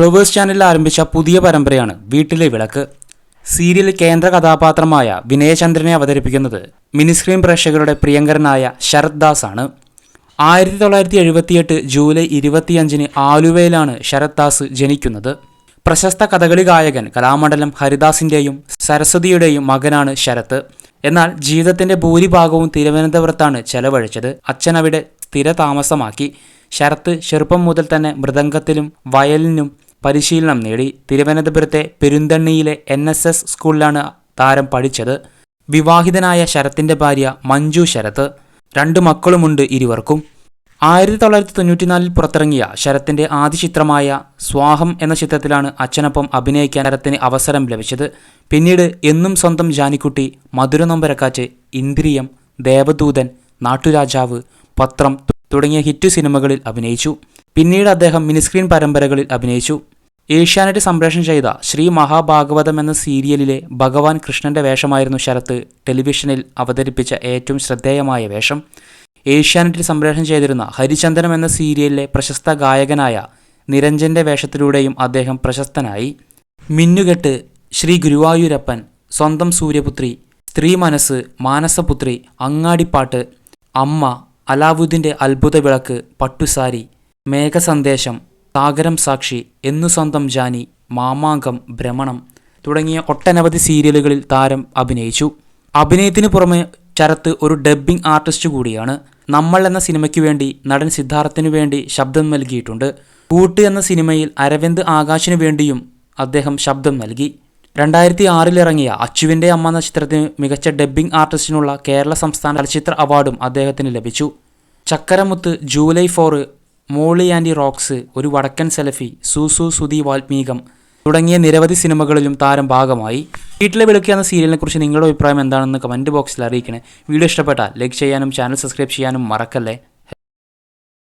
Flowers ചാനലിൽ ആരംഭിച്ച പുതിയ പരമ്പരയാണ് വീട്ടിലെ വിളക്ക്. സീരിയൽ കേന്ദ്ര കഥാപാത്രമായ വിനയചന്ദ്രനെ അവതരിപ്പിക്കുന്നത് മിനിസ്ക്രീൻ പ്രേക്ഷകരുടെ പ്രിയങ്കരനായ ശരത് ദാസ് ആണ് ആയിരത്തി തൊള്ളായിരത്തി എഴുപത്തിയെട്ട് ജൂലൈ ഇരുപത്തിയഞ്ചിന് ആലുവയിലാണ് ശരത് ദാസ് ജനിക്കുന്നത്. പ്രശസ്ത കഥകളി ഗായകൻ കലാമണ്ഡലം ഹരിദാസിന്റെയും സരസ്വതിയുടെയും മകനാണ് ശരത്. എന്നാൽ ജീവിതത്തിന്റെ ഭൂരിഭാഗവും തിരുവനന്തപുരത്താണ് ചെലവഴിച്ചത്. അച്ഛൻ അവിടെ സ്ഥിരതാമസമാക്കി. ശരത്ത് ചെറുപ്പം മുതൽ തന്നെ മൃദംഗത്തിലും വയലിനും പരിശീലനം നേടി. തിരുവനന്തപുരത്തെ പെരുന്തണ്ണിയിലെ എൻ എസ് എസ് സ്കൂളിലാണ് താരം പഠിച്ചത്. വിവാഹിതനായ ശരത്തിന്റെ ഭാര്യ മഞ്ജു ശരത്ത്. രണ്ട് മക്കളുമുണ്ട് ഇരുവർക്കും. ആയിരത്തി തൊള്ളായിരത്തി തൊണ്ണൂറ്റിനാലിൽ പുറത്തിറങ്ങിയ ശരത്തിന്റെ ആദ്യ ചിത്രമായ സ്വാഹം എന്ന ചിത്രത്തിലാണ് അച്ഛനൊപ്പം അഭിനയിക്കാൻ ശരത്തിന് അവസരം ലഭിച്ചത്. പിന്നീട് എന്നും സ്വന്തം ജാനിക്കുട്ടി മധുര നൊമ്പരക്കാറ്റ് ഇന്ദ്രിയം ദേവദൂതൻ നാട്ടുരാജാവ് പത്രം തുടങ്ങിയ ഹിറ്റ് സിനിമകളിൽ അഭിനയിച്ചു. പിന്നീട് അദ്ദേഹം മിനിസ്ക്രീൻ പരമ്പരകളിൽ അഭിനയിച്ചു. ഏഷ്യാനെറ്റ് സംപ്രേഷണം ചെയ്ത ശ്രീ മഹാഭാഗവതം എന്ന സീരിയലിലെ ഭഗവാൻ കൃഷ്ണന്റെ വേഷമായിരുന്നു ശരത്ത് ടെലിവിഷനിൽ അവതരിപ്പിച്ച ഏറ്റവും ശ്രദ്ധേയമായ വേഷം. ഏഷ്യാനെറ്റിൽ സംപ്രേഷണം ചെയ്തിരുന്ന ഹരിചന്ദനം എന്ന സീരിയലിലെ പ്രശസ്ത ഗായകനായ നിരഞ്ജന്റെ വേഷത്തിലൂടെയും അദ്ദേഹം പ്രശസ്തനായി. മിന്നുകെട്ട് ശ്രീ ഗുരുവായൂരപ്പൻ സ്വന്തം സൂര്യപുത്രി സ്ത്രീ മനസ്സ് മാനസപുത്രി അങ്ങാടിപ്പാട്ട് അമ്മ അലാവുദ്ദീന്റെ അത്ഭുത വിളക്ക് പട്ടുസാരി മേഘസന്ദേശം സാഗരം സാക്ഷി എന്നു സ്വന്തം ജാനി മാമാങ്കം ഭ്രമണം തുടങ്ങിയ ഒട്ടനവധി സീരിയലുകളിൽ താരം അഭിനയിച്ചു. അഭിനയത്തിന് പുറമെ ശരത്ത് ഒരു ഡബ്ബിംഗ് ആർട്ടിസ്റ്റ് കൂടിയാണ്. നമ്മൾ എന്ന സിനിമയ്ക്ക് വേണ്ടി നടൻ സിദ്ധാർത്ഥിനു വേണ്ടി ശബ്ദം നൽകിയിട്ടുണ്ട്. കൂട്ട് എന്ന സിനിമയിൽ അരവിന്ദ് ആകാശിനു വേണ്ടിയും അദ്ദേഹം ശബ്ദം നൽകി. രണ്ടായിരത്തി ആറിലിറങ്ങിയ അച്ചുവിന്റെ അമ്മ എന്ന ചിത്രത്തിന് മികച്ച ഡബ്ബിംഗ് ആർട്ടിസ്റ്റിനുള്ള കേരള സംസ്ഥാന ചലച്ചിത്ര അവാർഡും അദ്ദേഹത്തിന് ലഭിച്ചു. Chakkaramuthu July four Molly aunty rocks ഒരു വടക്കൻ സെലഫി സൂസു സുധി വാൽമീകം തുടങ്ങിയ നിരവധി സിനിമകളിലും താരം ഭാഗമായി. വീട്ടിലെ വിളിക്കുക എന്ന സീരിയലിനെ കുറിച്ച് നിങ്ങളുടെ അഭിപ്രായം എന്താണെന്ന് കമന്റ് ബോക്സിൽ അറിയിക്കണേ. വീഡിയോ ഇഷ്ടപ്പെട്ടാൽ ലൈക്ക് ചെയ്യാനും ചാനൽ സബ്സ്ക്രൈബ് ചെയ്യാനും മറക്കല്ലേ?